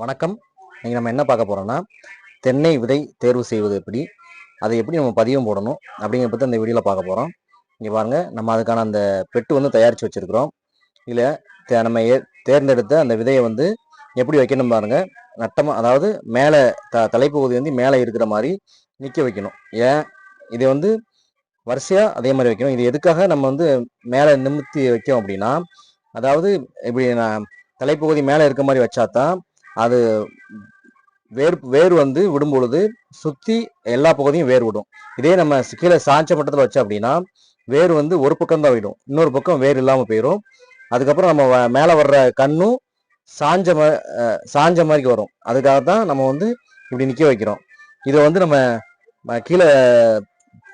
வணக்கம். இன்றைக்கி நம்ம என்ன பார்க்க போகிறோன்னா தென்னை விதை தேர்வு செய்வது எப்படி அதை எப்படி நம்ம பதியம் போடணும் அப்படிங்கிற பற்றி அந்த வீடியோவில் பார்க்க போகிறோம் இங்கே பாருங்கள் நம்ம அதுக்கான அந்த பெட்டு வந்து தயாரித்து வச்சுருக்கிறோம். இதில் நம்ம ஏ தேர்ந்தெடுத்த அந்த விதையை வந்து எப்படி வைக்கணும் பாருங்கள் நட்டமாக அதாவது மேலே த தலைப்பகுதி வந்து மேலே இருக்கிற மாதிரி நிற்க வைக்கணும். ஏன்? இதை வந்து வரிசையாக அதே மாதிரி வைக்கணும். இது எதுக்காக நம்ம வந்து மேலே நிமித்தி வைக்கோம் அப்படின்னா அதாவது இப்படி நான் தலைப்பகுதி மேலே இருக்க மாதிரி வச்சாதான் அது வேர் வேர் வந்து விடும்பொழுது சுற்றி எல்லா பகுதியும் வேர் விடும். இதே நம்ம கீழே சாய்ச்ச மட்டத்தில் வச்சோம் அப்படின்னா வேர் வந்து ஒரு பக்கம் தான் விடும். இன்னொரு பக்கம் வேர் இல்லாமல் போயிடும் அதுக்கப்புறம் நம்ம வ- மேலே வர்ற கண்ணும் சாஞ்ச மா சாஞ்ச மாதிரி வரும். அதுக்காக தான் நம்ம வந்து இப்படி நிற்க வைக்கிறோம். இதை வந்து நம்ம கீழே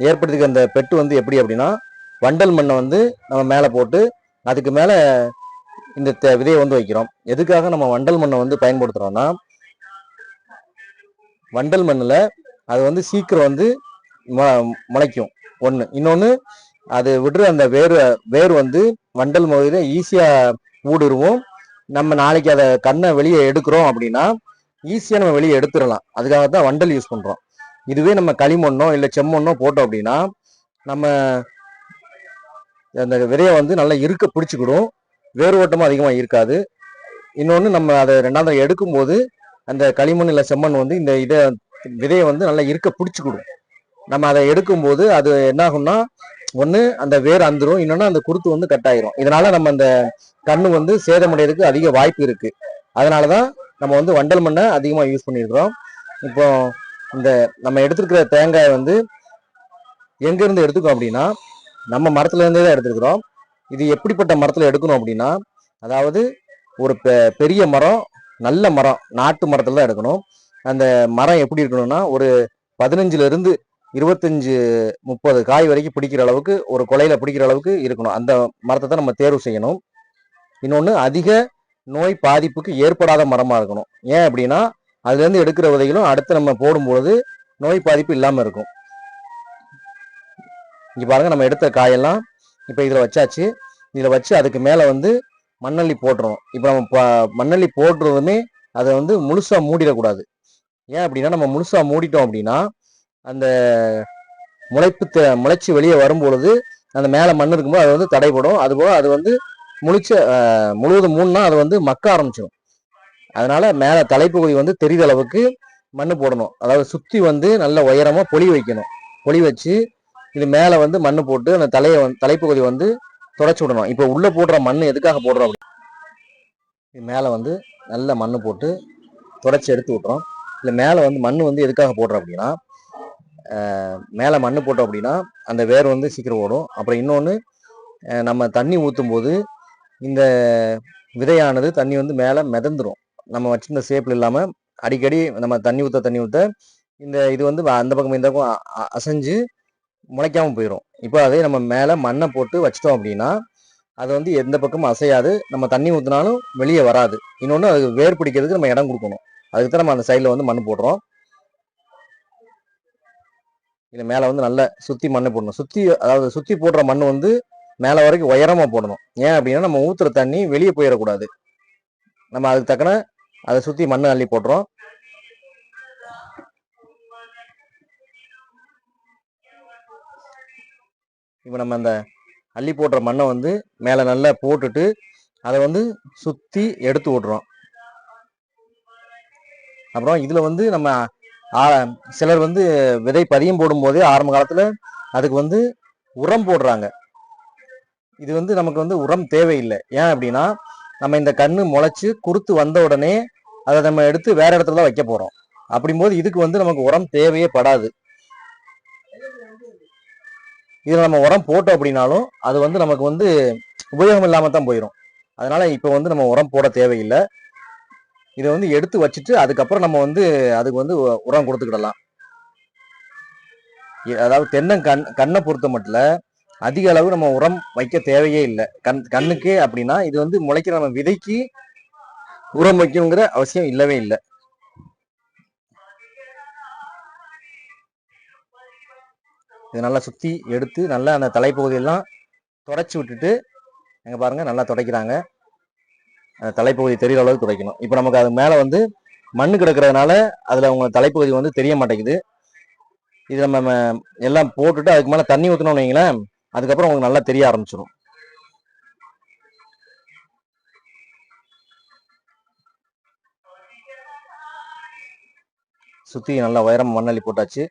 ஏற்படுத்திக்க அந்த பெட்டு வந்து எப்படி அப்படின்னா வண்டல் மண்ணை வந்து நம்ம மேலே போட்டு அதுக்கு மேலே இந்த விதையை வந்து வைக்கிறோம். எதுக்காக நம்ம வண்டல் மண்ணை வந்து பயன்படுத்துகிறோன்னா வண்டல் மண்ணில் அது வந்து சீக்கிரம் வந்து முளைக்கும். ஒன்று இன்னொன்று அது விடுற அந்த வேர் வேர் வந்து வண்டல் பகுதியில் ஈஸியாக ஊடுருவோம். நம்ம நாளைக்கு அதை கண்ணை வெளியே எடுக்கிறோம் அப்படின்னா ஈஸியாக நம்ம வெளியே எடுத்துடலாம். அதுக்காக தான் வண்டல் யூஸ் பண்ணுறோம் இதுவே நம்ம களிமண்ணோ இல்லை செம்மண்ணோ போட்டோம் அப்படின்னா நம்ம அந்த விதையை வந்து நல்லா இருக்க பிடிச்சிக்கிடும். வேர் ஓட்டமும் அதிகமாக இருக்காது. இன்னொன்று நம்ம அதை ரெண்டாவது தடவை எடுக்கும்போது அந்த களிமண் இல்லை செம்மண் வந்து இந்த இதை விதையை வந்து நல்லா இருக்க பிடிச்சிக்கிடும். நம்ம அதை எடுக்கும்போது அது என்ன ஆகும்னா ஒன்று அந்த வேர் அந்துரும் இன்னொன்று அந்த குருத்து வந்து கட் ஆயிரும். இதனால நம்ம அந்த கண்ணு வந்து சேதமடைறதுக்கு அதிக வாய்ப்பு இருக்கு. அதனால தான் நம்ம வந்து வண்டல் மண்ணை அதிகமாக யூஸ் பண்ணியிருக்கிறோம். இப்போ இந்த நம்ம எடுத்திருக்கிற தேங்காயை வந்து எங்கேருந்து எடுத்துக்கோம் அப்படின்னா நம்ம மரத்துலேருந்தே தான் எடுத்துருக்குறோம். இது எப்படிப்பட்ட மரத்தில் எடுக்கணும் அப்படின்னா அதாவது ஒரு பெ- பெரிய மரம் நல்ல மரம் நாட்டு மரத்தில் தான் எடுக்கணும். அந்த மரம் எப்படி இருக்கணும்னா ஒரு பதினஞ்சுல இருபத்தஞ்சி இருபத்தஞ்சு முப்பது காய் வரைக்கும் பிடிக்கிற அளவுக்கு ஒரு கொலையில் பிடிக்கிற அளவுக்கு இருக்கணும். அந்த மரத்தை தான் நம்ம தேர்வு செய்யணும். இன்னொன்று அதிக நோய் பாதிப்புக்கு ஏற்படாத மரமாக இருக்கணும். ஏன் அப்படின்னா அதுலேருந்து எடுக்கிற விதைகளும் அடுத்து நம்ம போடும்பொழுது நோய் பாதிப்பு இல்லாமல் இருக்கும். இங்கே பாருங்கள் நம்ம எடுத்த காயெல்லாம் இப்போ இதில் வச்சாச்சு. இதில் வச்சு அதுக்கு மேலே வந்து மண்ணள்ளி போட்டுறோம் இப்போ நம்ம ப- மண்ணள்ளி போடுறதுமே அதை வந்து முழுசாக மூடிடக்கூடாது. ஏன் அப்படின்னா நம்ம முழுசாக மூடிட்டோம் அப்படின்னா அந்த முளைப்பு த முளைச்சி வெளியே வரும்பொழுது அந்த மேலே மண் இருக்கும்போது அது வந்து தடைபடும். அதுபோக அது வந்து முழிச்ச முழுவதும் மூணுனா அது வந்து மக்க ஆரம்பிச்சிடும் அதனால் மேலே தலைப்பகுதி வந்து தெரித அளவுக்கு மண் போடணும். அதாவது சுற்றி வந்து நல்ல உயரமாக பொலி வைக்கணும். பொலி வச்சு இது மேலே வந்து மண் போட்டு அந்த தலையை வந்து தலைப்பகுதி வந்து தொடச்சி விடணும். இப்போ உள்ளே போடுற மண் எதுக்காக போடுறோம் அப்படி இது மேலே வந்து நல்ல மண் போட்டு தொடச்சி எடுத்து விட்றோம் இல்லை மேலே வந்து மண் வந்து எதுக்காக போடுறோம் அப்படின்னா மேலே மண் போட்டோம் அப்படின்னா அந்த வேர் வந்து சீக்கிரம் ஓடும். அப்புறம் இன்னொன்று நம்ம தண்ணி ஊற்றும் போது இந்த விதையானது தண்ணி வந்து மேலே மிதந்துடும் நம்ம வச்சிருந்த சேப்பில் இல்லாமல் அடிக்கடி நம்ம தண்ணி ஊற்ற தண்ணி ஊற்ற இந்த இது வந்து அந்த பக்கம் இந்த பக்கம் அ- அசைஞ்சு முளைக்காமல் போயிடும் இப்போ அதே நம்ம மேலே மண்ணை போட்டு வச்சிட்டோம் அப்படின்னா அது வந்து எந்த பக்கமும் அசையாது. நம்ம தண்ணி ஊற்றினாலும் வெளியே வராது. இன்னொன்று அது வேர் பிடிக்கிறதுக்கு நம்ம இடம் கொடுக்கணும். அதுக்கு தான் நம்ம அந்த சைடில் வந்து மண் போடுறோம். இது மேலே வந்து நல்ல சுற்றி மண்ணை போடணும். சுற்றி அதாவது சுற்றி போடுற மண் வந்து மேலே வரைக்கும் உயரமாக போடணும். ஏன் அப்படின்னா நம்ம ஊற்றுற தண்ணி வெளியே போயிடக்கூடாது. நம்ம அதுக்கு தக்கன அதை சுற்றி மண் அள்ளி போடுறோம். இப்போ நம்ம அந்த அள்ளி போடுற மண்ணை வந்து மேலே நல்லா போட்டுட்டு அதை வந்து சுற்றி எடுத்து விட்றோம் அப்புறம் இதில் வந்து நம்ம ஆ- சிலர் வந்து விதை பதியம் போடும்போதே ஆரம்ப காலத்தில் அதுக்கு வந்து உரம் போடுறாங்க. இது வந்து நமக்கு வந்து உரம் தேவையில்லை. ஏன் அப்படின்னா நம்ம இந்த கண்ணு முளைச்சி குறுத்து வந்த உடனே அதை நம்ம எடுத்து வேற இடத்துல தான் வைக்க போகிறோம் அப்படிங்கும்போது இதுக்கு வந்து நமக்கு உரம் தேவையே படாது. இதில் நம்ம உரம் போட்டோம் அப்படின்னாலும் அது வந்து நமக்கு வந்து உபயோகம் இல்லாமல் தான் போயிடும் அதனால இப்போ வந்து நம்ம உரம் போட தேவையில்லை. இதை வந்து எடுத்து வச்சுட்டு அதுக்கப்புறம் நம்ம வந்து அதுக்கு வந்து உ- உரம் கொடுத்துக்கிடலாம். அதாவது அதாவது தென்னங்கண் கண்ணை பொறுத்த மட்டும் அதிக அளவு நம்ம உரம் வைக்க தேவையே இல்லை. கண் கண்ணுக்கே அப்படின்னா இது வந்து முளைக்கிற நம்ம விதைக்கு உரம் வைக்கணுங்கிற அவசியம் இல்லவே இல்லை. இது நல்லா சுற்றி எடுத்து நல்லா அந்த தலைப்பகுதியெல்லாம் துடைச்சி விட்டுட்டு எங்கே பாருங்கள் நல்லா துடைக்கிறாங்க. அந்த தலைப்பகுதி தெரிகிற அளவுக்கு துடைக்கணும். இப்போ நமக்கு அது மேலே வந்து மண்ணு கிடக்கிறதுனால அதில் அவங்க தலைப்பகுதி வந்து தெரிய மாட்டேங்குது. இது நம்ம எல்லாம் போட்டுட்டு அதுக்கு மேலே தண்ணி ஊற்றணும்னு வைங்களேன் அதுக்கப்புறம் உங்களுக்கு நல்லா தெரிய ஆரம்பிச்சிடும் சுற்றி நல்லா உயரம் மண்ணள்ளி போட்டாச்சு.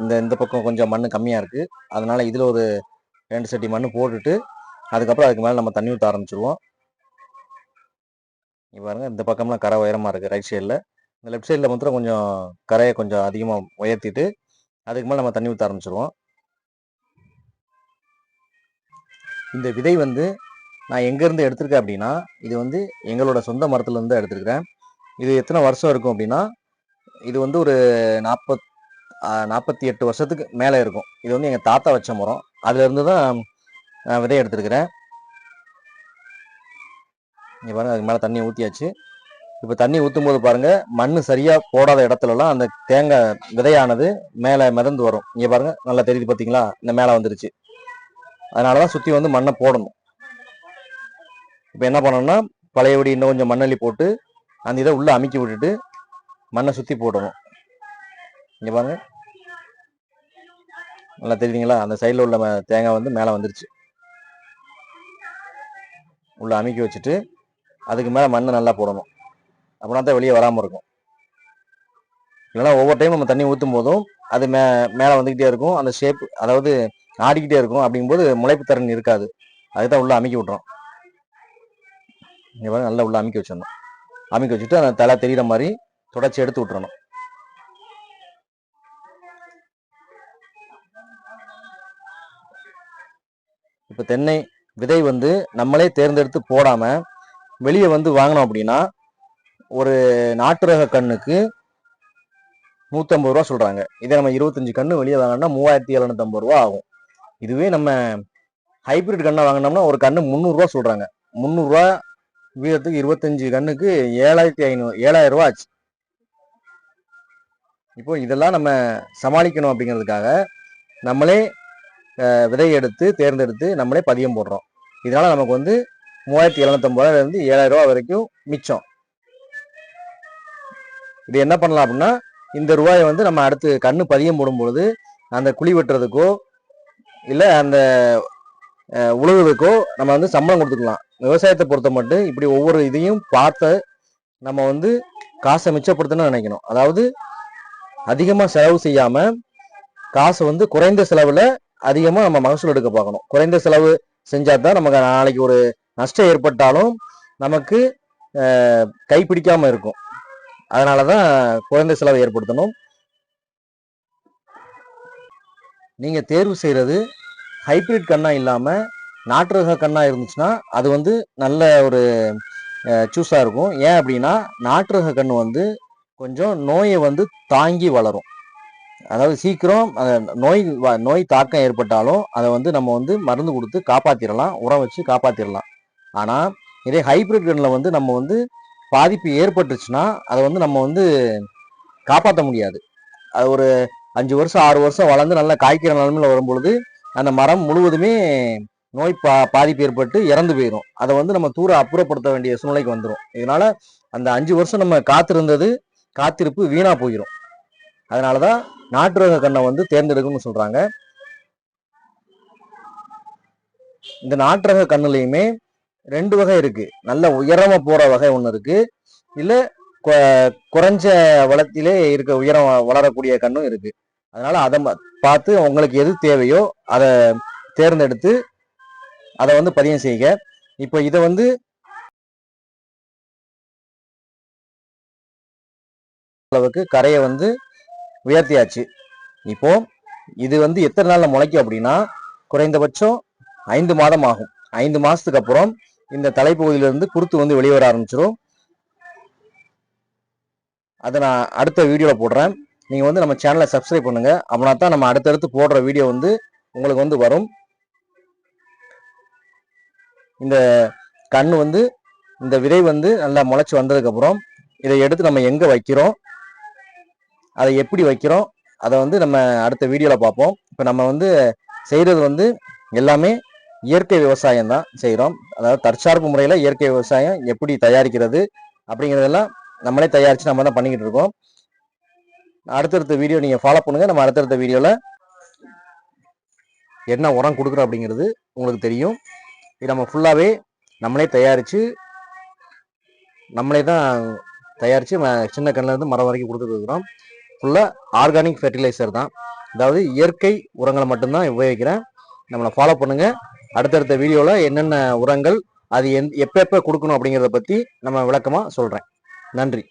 இந்த இந்த பக்கம் கொஞ்சம் மண் கம்மியாக இருக்குது அதனால் இதில் ஒரு ரெண்டு செட்டி மண் போட்டுட்டு அதுக்கப்புறம் அதுக்கு மேலே நம்ம தண்ணி ஊற்ற ஆரம்பிச்சிருவோம். இப்போ இந்த பக்கம்லாம் கரை உயரமாக இருக்குது ரைட் சைடில் இந்த லெஃப்ட் சைடில் மாத்திரம் கொஞ்சம் கரையை கொஞ்சம் அதிகமாக உயர்த்திட்டு அதுக்கு மேலே நம்ம தண்ணி ஊற்ற ஆரம்பிச்சிருவோம். இந்த விதை வந்து நான் எங்கேருந்து எடுத்திருக்கேன் அப்படின்னா இது வந்து எங்களோட சொந்த மரத்துலேருந்து எடுத்திருக்கிறேன். இது எத்தனை வருஷம் இருக்கும் அப்படின்னா இது வந்து ஒரு நாற்பத் நாற்பத்தி எட்டு வருஷத்துக்கு மேலே இருக்கும். இது வந்து எங்கள் தாத்தா வச்ச மரம் அதுலேருந்து தான் நான் விதை எடுத்திருக்கிறேன். இங்கே பாருங்கள் அதுக்கு மேலே தண்ணி ஊற்றியாச்சு இப்போ தண்ணி ஊற்றும் போது பாருங்கள் மண் சரியாக போடாத இடத்துலலாம் அந்த தேங்காய் விதையானது மேலே மிதந்து வரும். இங்கே பாருங்கள் நல்லா தெரியுது பார்த்தீங்களா இந்த மேலே வந்துருச்சு. அதனால தான் சுற்றி வந்து மண்ணை போடணும். இப்போ என்ன பண்ணணும்னா பழையபடி இன்னும் கொஞ்சம் மண்ணள்ளி போட்டு அந்த இதை உள்ளே அமுக்கி விட்டுட்டு மண்ணை சுற்றி போடணும். இங்கே பாருங்கள் நல்லா தெரியுதுங்களா? அந்த சைடில் உள்ள தேங்காய் வந்து மேலே வந்துருச்சு. உள்ள அமுக்கி வச்சுட்டு அதுக்கு மேலே மண்ணை நல்லா போடணும். அப்படின்னா தான் வெளியே வராமல் இருக்கும். இல்லைன்னா ஒவ்வொரு டைம் நம்ம தண்ணி ஊற்றும் போதும் அது மே மேலே வந்துக்கிட்டே இருக்கும். அந்த ஷேப் அதாவது ஆடிக்கிட்டே இருக்கும். அப்படிங்கும்போது முளைப்பு திறன் இருக்காது. அதுக்கு தான் உள்ள அமுக்கி விட்றோம். இங்கே பாருங்க நல்லா உள்ள அமுக்கி வச்சிடணும். அமுக்கி வச்சுட்டு அந்த தலை தெரிகிற மாதிரி தொடச்சி எடுத்து விட்டுறணும். இப்போ தென்னை விதை வந்து நம்மளே தேர்ந்தெடுத்து போடாமல் வெளியே வந்து வாங்கினோம் அப்படின்னா ஒரு நாட்டு ரக கண்ணுக்கு நூற்றம்பது ரூபா சொல்கிறாங்க இதே நம்ம இருபத்தஞ்சி கன்று வெளியே வாங்கினோம்னா மூவாயிரத்தி எழுநூத்தம்பது ரூபா ஆகும். இதுவே நம்ம ஹைபிரிட் கண்ணை வாங்கினோம்னா ஒரு கன்று முந்நூறுரூவா சொல்கிறாங்க முந்நூறுரூவா வீதத்துக்கு இருபத்தஞ்சு கண்ணுக்கு ஏழாயிரத்தி ஐநூறு ஏழாயிரம் ரூபா ஆச்சு. இப்போ இதெல்லாம் நம்ம சமாளிக்கணும் அப்படிங்கிறதுக்காக நம்மளே விதை எடுத்து தேர்ந்தெடுத்து நம்மளே பதியம் போடுறோம். இதனால நமக்கு வந்து மூவாயிரத்தி எழுநூத்தம்பது ரூபாயிலிருந்து ஏழாயிரம் ரூபா வரைக்கும் மிச்சம். இது என்ன பண்ணலாம் அப்படின்னா இந்த ரூபாயை வந்து நம்ம அடுத்து கண்ணு பதியம் போடும்பொழுது அந்த குழி வெட்டுறதுக்கோ இல்லை அந்த அஹ், உழுகுறதுக்கோ நம்ம வந்து சம்பளம் கொடுத்துக்கலாம். விவசாயத்தை பொறுத்த மட்டும் இப்படி ஒவ்வொரு இதையும் பார்த்து நம்ம வந்து காசை மிச்சப்படுத்தணும்னு நினைக்கணும். அதாவது அதிகமாக செலவு செய்யாமல் காசை வந்து குறைந்த செலவில் அதிகமாக நம்ம மகசூல் எடுக்க பார்க்கணும். குறைந்த செலவு செஞ்சால் தான் நமக்கு நாளைக்கு ஒரு நஷ்டம் ஏற்பட்டாலும் நமக்கு கைப்பிடிக்காமல் கை இருக்கும். அதனால தான் குறைந்த செலவை ஏற்படுத்தணும். நீங்கள் தேர்வு செய்கிறது ஹைபிரிட் கண்ணா இல்லாமல் நாட்டு ரக கண்ணா இருந்துச்சுன்னா அது வந்து நல்ல ஒரு சூஸாக இருக்கும். ஏன் அப்படின்னா நாட்டு ரக கண் வந்து கொஞ்சம் நோயை வந்து தாங்கி வளரும். அதாவது சீக்கிரம் அந்த நோய் வ- நோய் தாக்கம் ஏற்பட்டாலும் அதை வந்து நம்ம வந்து மருந்து கொடுத்து காப்பாற்றிடலாம் உரம் வச்சு காப்பாற்றிடலாம் ஆனால் இதே ஹைப்ரிட் கன்னில் வந்து நம்ம வந்து பாதிப்பு ஏற்பட்டுச்சுன்னா அதை வந்து நம்ம வந்து காப்பாற்ற முடியாது. அது ஒரு அஞ்சு வருஷம் ஆறு வருஷம் வளர்ந்து நல்லா காய்க்கிற நிலமையில் வரும்பொழுது அந்த மரம் முழுவதுமே நோய் பா பாதிப்பு ஏற்பட்டு இறந்து போயிடும் அதை வந்து நம்ம தூர அப்புறப்படுத்த வேண்டிய சூழ்நிலைக்கு வந்துடும் இதனால அந்த அஞ்சு வருஷம் நம்ம காத்திருந்தது காத்திருப்பு வீணாக போயிடும் அதனாலதான் நாட்டு ரக கண்ணை வந்து தேர்ந்தெடுக்கணும்னு சொல்கிறாங்க இந்த நாட்டு ரக கண்ணுலையுமே ரெண்டு வகை இருக்குது நல்ல உயரமாக போகிற வகை ஒன்று இருக்குது இல்லை கொ- குறைஞ்ச வளத்திலே இருக்க உயரம் வளரக்கூடிய கண்ணும் இருக்குது அதனால் அதை ம- பார்த்து உங்களுக்கு எது தேவையோ அதை தேர்ந்தெடுத்து அதை வந்து பதிவு செய்க. இப்போ இதை வந்து அளவுக்கு கரையை வந்து உயர்த்தியாச்சு. இப்போ இது வந்து எத்தனை நாளில் முளைக்கும் அப்படின்னா குறைந்தபட்சம் ஐந்து மாதம் ஆகும். ஐந்து மாதத்துக்கு அப்புறம் இந்த தலைப்பகுதியிலிருந்து குருத்து வந்து வெளியே வர ஆரம்பிச்சிடும் அதை நான் அடுத்த வீடியோவில் போடுறேன். நீங்கள் வந்து நம்ம சேனலை சப்ஸ்கிரைப் பண்ணுங்க. அப்படின்னா தான் நம்ம அடுத்தடுத்து போடுற வீடியோ வந்து உங்களுக்கு வந்து வரும். இந்த கண் வந்து இந்த விதை வந்து நல்லா முளைச்சி வந்ததுக்கப்புறம் இதை எடுத்து நம்ம எங்கே வைக்கிறோம்? அதை எப்படி வைக்கிறோம் அதை வந்து நம்ம அடுத்த வீடியோவில் பார்ப்போம். இப்போ நம்ம வந்து செய்கிறது வந்து எல்லாமே இயற்கை விவசாயம் தான் செய்கிறோம் அதாவது தற்சார்பு முறையில் இயற்கை விவசாயம் எப்படி தயாரிக்கிறது அப்படிங்கிறதெல்லாம் நம்மளே தயாரித்து நம்ம தான் பண்ணிக்கிட்டு இருக்கோம். அடுத்தடுத்த வீடியோ நீங்கள் ஃபாலோ பண்ணுங்கள் நம்ம அடுத்தடுத்த வீடியோவில் என்ன உரம் கொடுக்குறோம் அப்படிங்கிறது உங்களுக்கு தெரியும். இது நம்ம ஃபுல்லாகவே நம்மளே தயாரித்து நம்மளே தான் தயாரித்து சின்ன கண்ணிலேருந்து மரம் வரைக்கும் கொடுத்துட்டு இருக்கிறோம். ஃபுல்லாக ஆர்கானிக் ஃபெர்டிலைசர் தான். அதாவது இயற்கை உரங்களை மட்டும்தான் உபயோகிக்கிறேன். நம்மளை ஃபாலோ பண்ணுங்கள் அடுத்தடுத்த வீடியோவில் என்னென்ன உரங்கள் அது எந் எப்போ எப்போ கொடுக்கணும் அப்படிங்கிறத பற்றி நம்ம விளக்கமாக சொல்கிறேன் நன்றி.